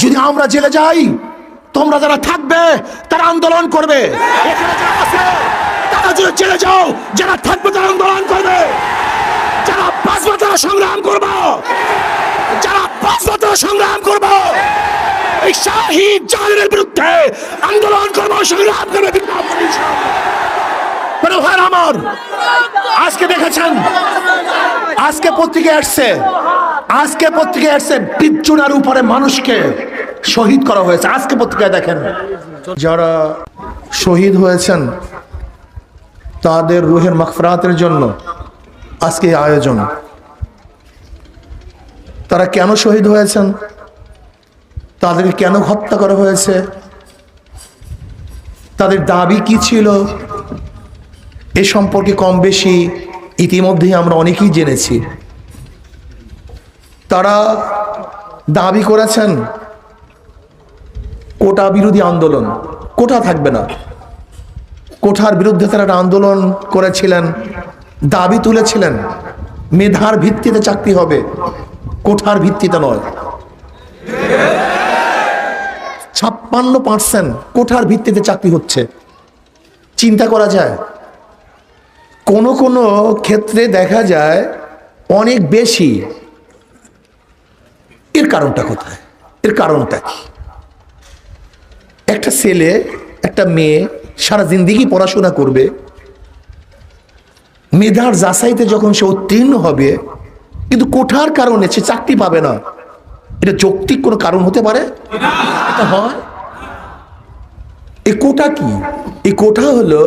যদি আমরা জেলে যাই, তোমরা যারা থাকবে, তারা আন্দোলন করবে। তারা যদি জেলে যাও, যারা থাকবে, তারা আন্দোলন করবে। যারা বাঁচবে তারা সংগ্রাম করব, যারা বাঁচবে তারা সংগ্রাম করব, এই শাহিদ জাহানের বিরুদ্ধে আন্দোলন করব, সংগ্রাম করব আমার, আজকে দেখেছেন, আজকে পত্রিকা আসছে আজকে পত্রিকা আসছে বিচ্ছুনার উপরে মানুষকে শহীদ করা হয়েছে। আজকে পত্রিকায় দেখেন। যারা শহীদ হয়েছেন, তাদের রুহের মাগফিরাতের জন্য আজকে আয়োজন। তারা কেন শহীদ হয়েছেন? তাদেরকে কেন হত্যা করা হয়েছে? তাদের দাবি কি ছিল? এ সম্পর্কে কম বেশি ইতিমধ্যেই আমরা অনেকেই জেনেছি। তারা দাবি করেছেন, কোটা বিরোধী আন্দোলন। কোটা থাকবে না। কোঠার বিরুদ্ধে তারা আন্দোলন করেছিলেন, দাবি তুলেছিলেন, মেধার ভিত্তিতে চাকরি হবে। কোঠার ভিত্তিতে নয়। ছাপ্পান্ন পার্সেন্ট কোঠার ভিত্তিতে চাকরি হচ্ছে। চিন্তা করা যায়, কোন কোনো ক্ষেত্রে দেখা যায় অনেক বেশি এর কারণটা কোথায়? এর কারণটা কি? একটা ছেলে, একটা মেয়ে সারা জিন্দিগি পড়াশোনা করবে। মেধার যাচাইতে যখন সে উত্তীর্ণ হবে, কিন্তু কোঠার কারণে সে চাকরি পাবে না। এটা যৌক্তিক কোনো কারণ হতে পারে? এটা হয়। এই কোটা কি? এই কোটা হলো,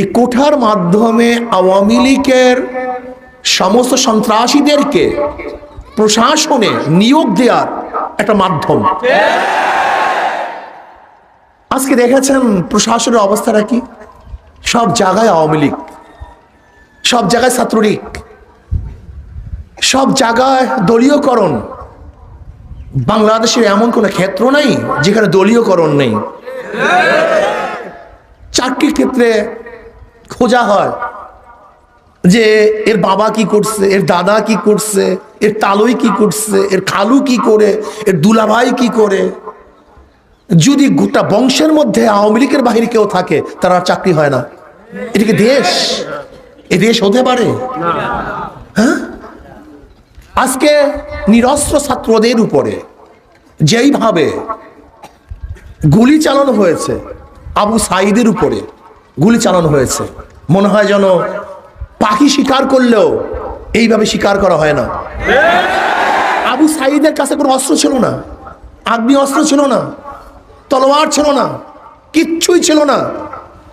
এই কোঠার মাধ্যমে আওয়ামী লীগের সমস্ত সন্ত্রাসীদেরকে প্রশাসনে নিয়োগ দেওয়ার একটা মাধ্যম। আজকে দেখেছেন প্রশাসনের অবস্থাটা কি? সব জায়গায় আওয়ামী লীগ, সব জায়গায় ছাত্রলীগ, সব জায়গায় দলীয়করণ। বাংলাদেশের এমন কোনো ক্ষেত্র নাই যেখানে দলীয়করণ নেই। চাকরির ক্ষেত্রে খোঁজা হয়। যে এর বাবা কি করছে, এর দাদা কি করছে, এর তালুই কি করছে, এর খালু কি করে, এর দুলাভাই কি করে? যদি গোটা বংশের মধ্যে আওয়ামী লীগের বাহিরে কেউ থাকে, তার চাকরি হয় না। এটাকে দেশ? এ দেশ হতে পারে? হ্যাঁ? আজকে নিরস্ত্র ছাত্রদের উপরে যেইভাবে গুলি চালানো হয়েছে, আবু সাইদের উপরে গুলি চালানো হয়েছে, মনে হয় যেন পাখি শিকার করলেও এইভাবে শিকার করা হয় না। আবু সাইদের কাছে কোনো অস্ত্র ছিল না। আগ্নি অস্ত্র ছিল না। তলোয়ার ছিল না। কিচ্ছুই ছিল না।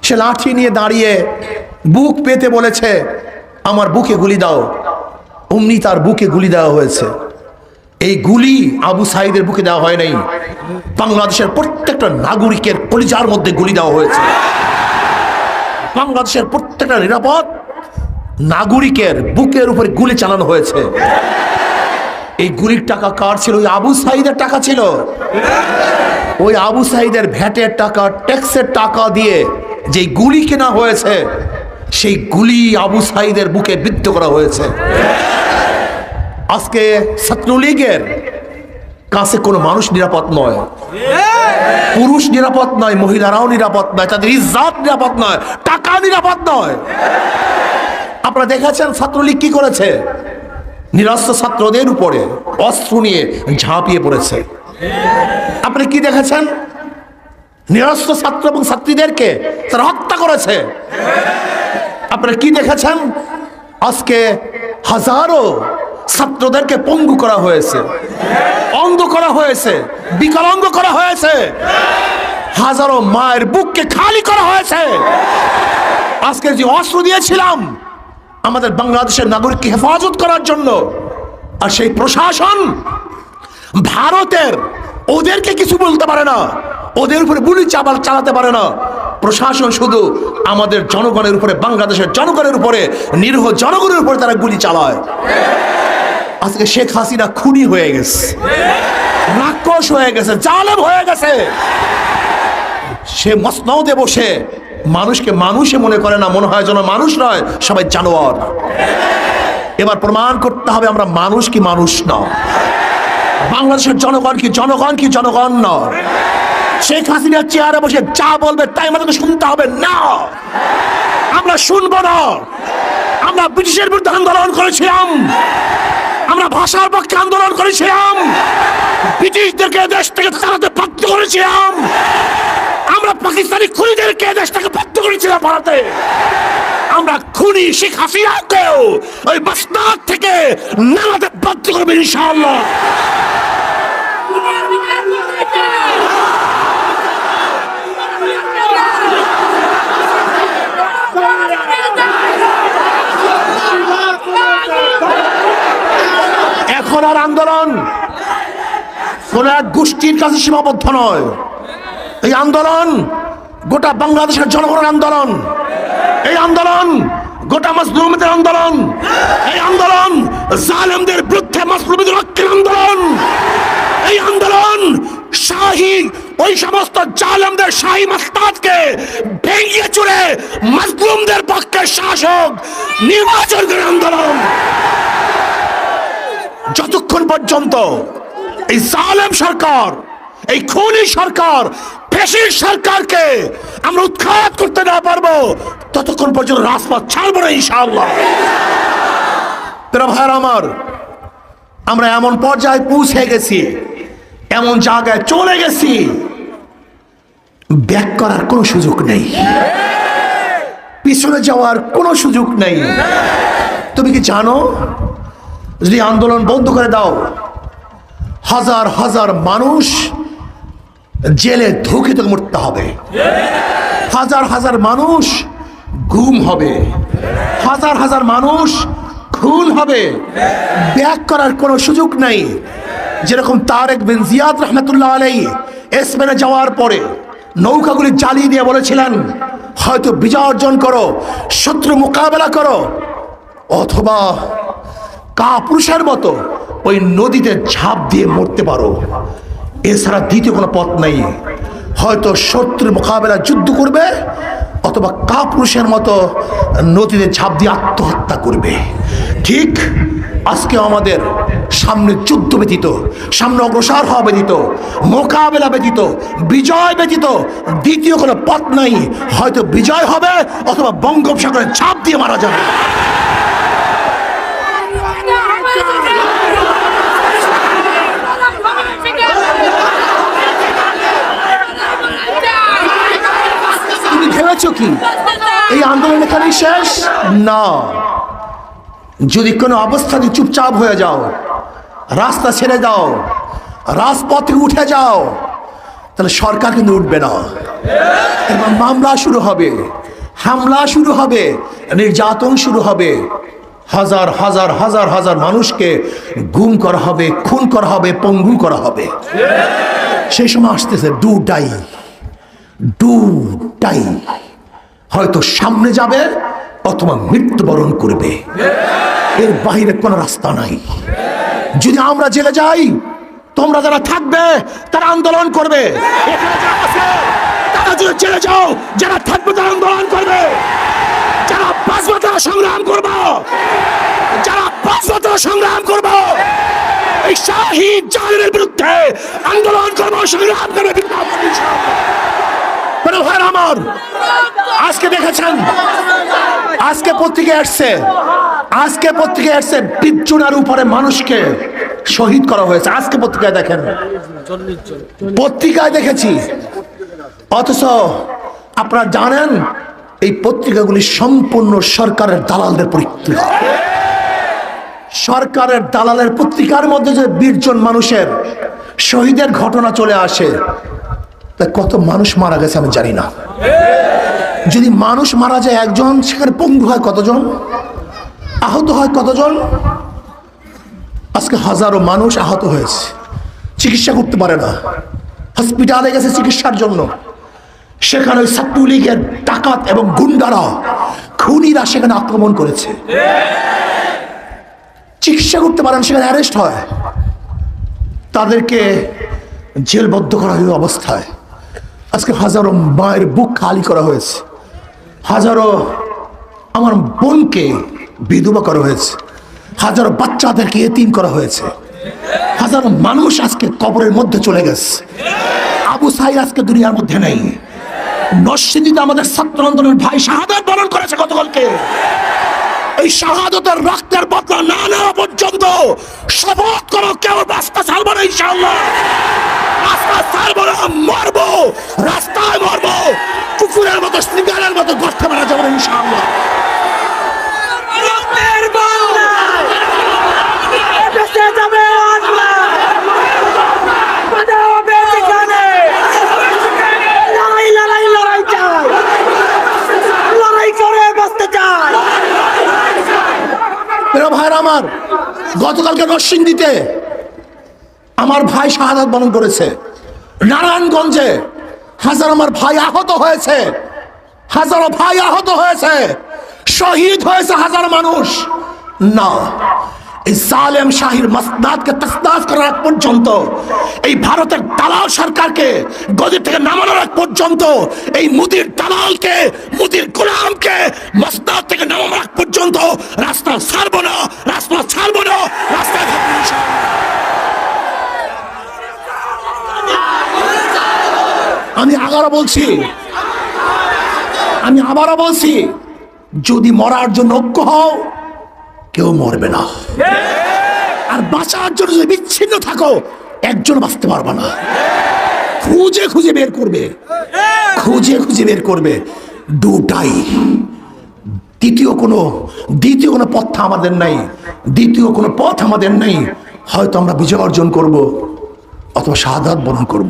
সে লাঠি নিয়ে দাঁড়িয়ে বুক পেতে বলেছে, আমার বুকে গুলি দাও। অমনি তার বুকে গুলি দেওয়া হয়েছে। এই গুলি আবু সাইদের বুকে দেওয়া হয় নাই। বাংলাদেশের প্রত্যেকটা নাগরিকের কলিজার মধ্যে গুলি দেওয়া হয়েছে। বাংলাদেশের প্রত্যেকটা নিরাপদ নাগরিকের বুকের উপরে গুলি চালানো হয়েছে। এই গুলির টাকা কার ছিল? ওই আবু সাইদের টাকা ছিল। ওই আবু সাইদের ভ্যাটের টাকা, ট্যাক্সের টাকা দিয়ে যে গুলি কেনা হয়েছে, সেই গুলি আবু সাইদের বুকে বিদ্ধ করা হয়েছে। আজকে ছাত্রলীগের কাছে কোনো মানুষ নিরাপদ নয়। পুরুষ নিরাপদ নয়, মহিলারাও নিরাপদ নয়, তাদের ইজ্জাত নিরাপদ নয়, টাকা নিরাপদ নয়। আপনারা দেখেছেন ছাত্রলীগ কি করেছে? নিরস্ত্র ছাত্রদের উপরে অস্ত্র নিয়ে ঝাঁপিয়ে পড়েছে। আপনি কি দেখেছেন নিরস্ত্র ছাত্র এবং ছাত্রীদেরকে তারা হত্যা করেছে। আপনারা কি দেখেছেন আজকে হাজারো ছাত্রদেরকে পঙ্গু করা হয়েছে অন্ধ করা হয়েছে, বিকলাঙ্গ করা হয়েছে। হাজারো মায়ের বুককে খালি করা হয়েছে। আজকে যে অস্ত্র দিয়েছিলাম আমাদের বাংলাদেশের নাগরিককে হেফাজত করার জন্য। আর সেই প্রশাসন ভারতের, ওদেরকে কিছু বলতে পারে না। ওদের উপরে গুলি চাপাল চালাতে পারে না। প্রশাসন শুধু আমাদের জনগণের উপরে, বাংলাদেশের জনগণের উপরে, নিরীহ জনগণের উপরে তারা গুলি চালায়। আজকে শেখ হাসিনা খুনি হয়ে গেছে। রাক্ষস হয়ে গেছে, জালেম হয়ে গেছে। সে মসনদে বসে মানুষকে মানুষে মনে করে না, মনে হয় যেন মানুষ নয়, সবাই জানোয়ার। এবার প্রমাণ করতে হবে আমরা মানুষ কি মানুষ না। বাংলাদেশের জনগণ কি জনগণ কি জনগণ নয় শেখ হাসিনার চেয়ারে বসে যা বলবে তাই আমাদেরকে শুনতে হবে না। আমরা শুনব না। আমরা ব্রিটিশের বিরুদ্ধে আন্দোলন করেছিলাম। আমরা ভাষার পক্ষে আন্দোলন করেছিলাম। ব্রিটিশদেরকে দেশ থেকে তাড়াতে বাধ্য করেছিলাম। আমরা পাকিস্তানি খুনিদেরকে দেশ থেকে বাধ্য করেছিলাম ভারতে। আমরা খুনি শেখ হাসিনাকেও ওই বাস্তার থেকে নামাতে বাধ্য করবে ইনশাআল্লাহ। এখন আর আন্দোলন, কোন এক গোষ্ঠীর কাছে সীমাবদ্ধ নয়। এই আন্দোলন গোটা বাংলাদেশের জনগণের আন্দোলন। এই আন্দোলন গোটা মাসলুমদের আন্দোলন। এই আন্দোলন জালেমদের বিরুদ্ধে মাসলুমদের রক্ষের আন্দোলন। এই আন্দোলন শাহী ওই সমস্ত জালেমদের শাহী মাস্তাদকে ভেঙে চুরে মাসলুমদের পক্ষে শাসক নির্বাচন করে আন্দোলন। যতক্ষণ পর্যন্ত এই জালেম সরকার, এই খুনি সরকার ফেসির সরকারকে আমরা উৎখাত করতে না পারব, ততক্ষণ পর্যন্ত রাজপথ ছাড়বো না ইনশাআল্লাহ। ভাইয়ের আমার, আমরা এমন পর্যায়ে পৌঁছে গেছি, এমন জায়গায় চলে গেছি, ব্যাক করার কোনো সুযোগ নেই। পিছনে যাওয়ার কোনো সুযোগ নেই। তুমি কি জানো, যদি আন্দোলন বন্ধ করে দাও, হাজার হাজার মানুষ জেলে ধুকে থেকে মরতে হবে। হাজার হাজার মানুষ ঘুম হবে। হাজার হাজার মানুষ খুন হবে। ব্যাক করার কোনো সুযোগ নাই। যেরকম তারেক বিন জিয়াদ রহমতুল্লাহ আলাই স্পেনে যাওয়ার পরে নৌকাগুলি জ্বালিয়ে দিয়ে বলেছিলেন, হয়তো বিজয় অর্জন করো, শত্রু মোকাবেলা করো, অথবা কাপুরুষের মতো ওই নদীতে ঝাঁপ দিয়ে মরতে পারো। এছাড়া দ্বিতীয় কোনো পথ নেই। হয়তো শত্রুর মোকাবেলা যুদ্ধ করবে, অথবা কাপুরুষের মতো নদীতে ঝাঁপ দিয়ে আত্মহত্যা করবে। ঠিক আজকে আমাদের সামনে যুদ্ধ ব্যতীত, সামনে অগ্রসর হওয়া ব্যতীত, মোকাবেলা ব্যতীত, বিজয় ব্যতীত দ্বিতীয় কোনো পথ নাই। হয়তো বিজয় হবে, অথবা বঙ্গোপসাগরে ঝাঁপ দিয়ে মারা যাবে। ভেবেছো কি? এই আন্দোলন এখানেই শেষ? না। যদি কোনো অবস্থাতে চুপচাপ হয়ে যাও, রাস্তা ছেড়ে দাও, রাজপথে উঠে যাও, তাহলে সরকার কিন্তু উঠবে না। এবার মামলা শুরু হবে, হামলা শুরু হবে, নির্যাতন শুরু হবে। হাজার হাজার হাজার হাজার মানুষকে গুম করা হবে, খুন করা হবে, পঙ্গু করা হবে। সেই সময় আসতেছে ডু ডাই ডাই হয়তো সামনে যাবে, অথবা মৃত্যুবরণ করবে। এর বাইরে কোনো রাস্তা নাই। যদি আমরা জেলে যাই, তোমরা যারা থাকবে, তারা আন্দোলন করবে। তারা যদি জেলে যাও, যারা থাকবে, তারা আন্দোলন করবে। যারা বাঁচবে, তারা সংগ্রাম করব। যারা বাঁচবে, তারা সংগ্রাম করব। এই শাহী জালের বিরুদ্ধে আন্দোলন করব, সংগ্রাম করবে, বিপ্লব করব ইনশাআল্লাহ। বড় ভাইয়ের আমার। আজকে দেখেছেন, আজকে পত্রিকায় আসছে, আজকে পত্রিকায় আসছে বিচ্ছুনার উপরে মানুষকে শহীদ করা হয়েছে। আজকে পত্রিকায় দেখেন। পত্রিকায় দেখেছি। অথচ আপনারা জানেন, এই পত্রিকাগুলি সম্পূর্ণ সরকারের দালালদের পত্রিকা সরকারের দালালের পত্রিকার মধ্যে যে বিশজন মানুষের শহীদের ঘটনা চলে আসে তা কত মানুষ মারা গেছে আমি জানি না। যদি মানুষ মারা যায় একজন, সেখানে পঙ্গু হয় কতজন? আহত হয় কতজন? আজকে হাজারো মানুষ আহত হয়েছে। চিকিৎসা করতে পারে না। হসপিটালে গেছে চিকিৎসার জন্য। সেখানে ওই ছাত্রলীগের ডাকাত এবং গুন্ডারা, খুনিরা সেখানে আক্রমণ করেছে। চিকিৎসা করতে পারেন, সেখানে অ্যারেস্ট হয়। তাদেরকে জেলবদ্ধ করা হয়ে অবস্থায়। আজকে হাজারো মায়ের বুক খালি করা হয়েছে। হাজারো আমার বোনকে বিধবা করা হয়েছে। হাজারো বাচ্চাদেরকে এতিম করা হয়েছে। হাজারো মানুষ আজকে কবরের মধ্যে চলে গেছে। আবু সাই আজকে দুনিয়ার মধ্যে নেই। নরসিংদীতে আমাদের ছাত্র আন্দোলনের ভাই শাহাদাত বরণ করেছে গতকালকে। এই শাহাদতের রক্তের বদলা না নেওয়া পর্যন্ত শপথ করো, কেউ রাস্তা ছাড়বো না ইনশাআল্লাহ। রাস্তা ছাড়বো না মরবো রাস্তায় মরবো কুকুরের মতো সিঙ্গারের মতো গর্তে মারা যাব ইনশাআল্লাহ। ভাইরা আমার গতকালকে নরসিংদীতে আমার ভাই শাহাদাত বরণ করেছে। নারায়ণগঞ্জে হাজার আমার ভাই আহত হয়েছে। হাজারো ভাই আহত হয়েছে। শহীদ হয়েছে হাজার মানুষ। না, এই সালেম শাহির মাসনাদকে তসনাদ করার আগ পর্যন্ত, এই ভারতের দালাল সরকারকে গদি থেকে নামানোর আগ পর্যন্ত, এই মুদির দালালকে, মুদির গোলামকে মাসনাদ থেকে নামানোর আগ পর্যন্ত রাস্তা ছাড়বো না, রাস্তা ছাড়বো না, রাস্তায় থাকব ইনশাআল্লাহ। আমি আবারও বলছি, আমি আবারও বলছি, যদি মরার জন্য ঐক্য হও, কেউ মরবে না। আর বাঁচার জন্য যদি বিচ্ছিন্ন থাকো, একজন বাঁচতে পারবে না। খুঁজে খুঁজে বের করবে। খুঁজে খুঁজে বের করবে। দুটাই। দ্বিতীয় কোনো দ্বিতীয় কোনো পথ আমাদের নাই। দ্বিতীয় কোনো পথ আমাদের নেই। হয়তো আমরা বিজয় অর্জন করব, অথবা শাহাদাত বরণ করব।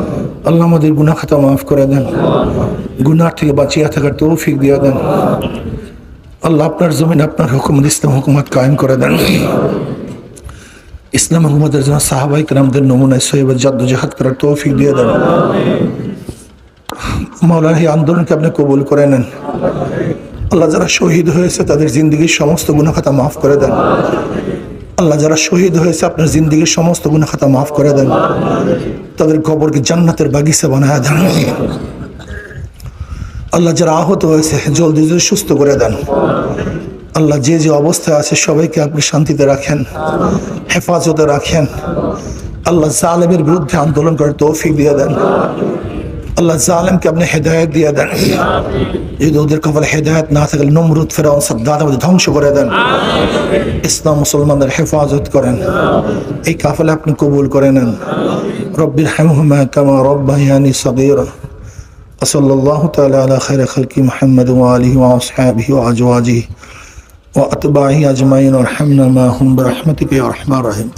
আল্লাহ আমাদের গুনাহ খাতা মাফ করে দেন। গুনাহ থেকে বাঁচিয়ে থাকার তৌফিক দিয়ে দেন। আল্লাহ আপনার জমিন, আপনার হুকুমত ইসলাম হুকুমত কায়েম করে দেন। ইসলাম হুকুমতের জন্য সাহাবাই কালামদের নমুনায় সহিবার জাদ্দুজাহাদ করার তৌফিক দিয়ে দেন। মাওলানা, এই আন্দোলনকে আপনি কবুল করে নেন। আল্লাহ যারা শহীদ হয়েছে, তাদের জিন্দগির সমস্ত গুণাখাতা মাফ করে দেন। আল্লাহ যারা শহীদ হয়েছে, আপনার জিন্দগির সমস্ত গুণাখাতা মাফ করে দেন। তাদের কবরকে জান্নাতের বাগিচা বানায় দেন। আল্লাহ যারা আহত হয়েছে, জলদি জলদি সুস্থ করে দেন। আল্লাহ যে যে অবস্থায় আছে, সবাইকে আপনি শান্তিতে রাখেন, হেফাজতে রাখেন। আল্লাহ জালেমের বিরুদ্ধে আন্দোলন করে তৌফিক দিয়ে দেন। আল্লাহ জালেমকে আপনি হেদায়ত দিয়ে দেন যদি ওদের কপালে হেদায়ত না থাকলে নমরুদ ফেরাউন সাদ্দাত আমাদের ধ্বংস করে দেন ইসলাম মুসলমানদের হেফাজত করেন এই কাফেলা আপনি কবুল করে নেন রব্বির হামহুমা কামা রব্বায়ানি সগীরা وصلى الله تعالى على خير خلق محمد وآله وأصحابه وأزواجه وأتباعه أجمعين وارحمنا معهم برحمتك يا أرحم الراحمين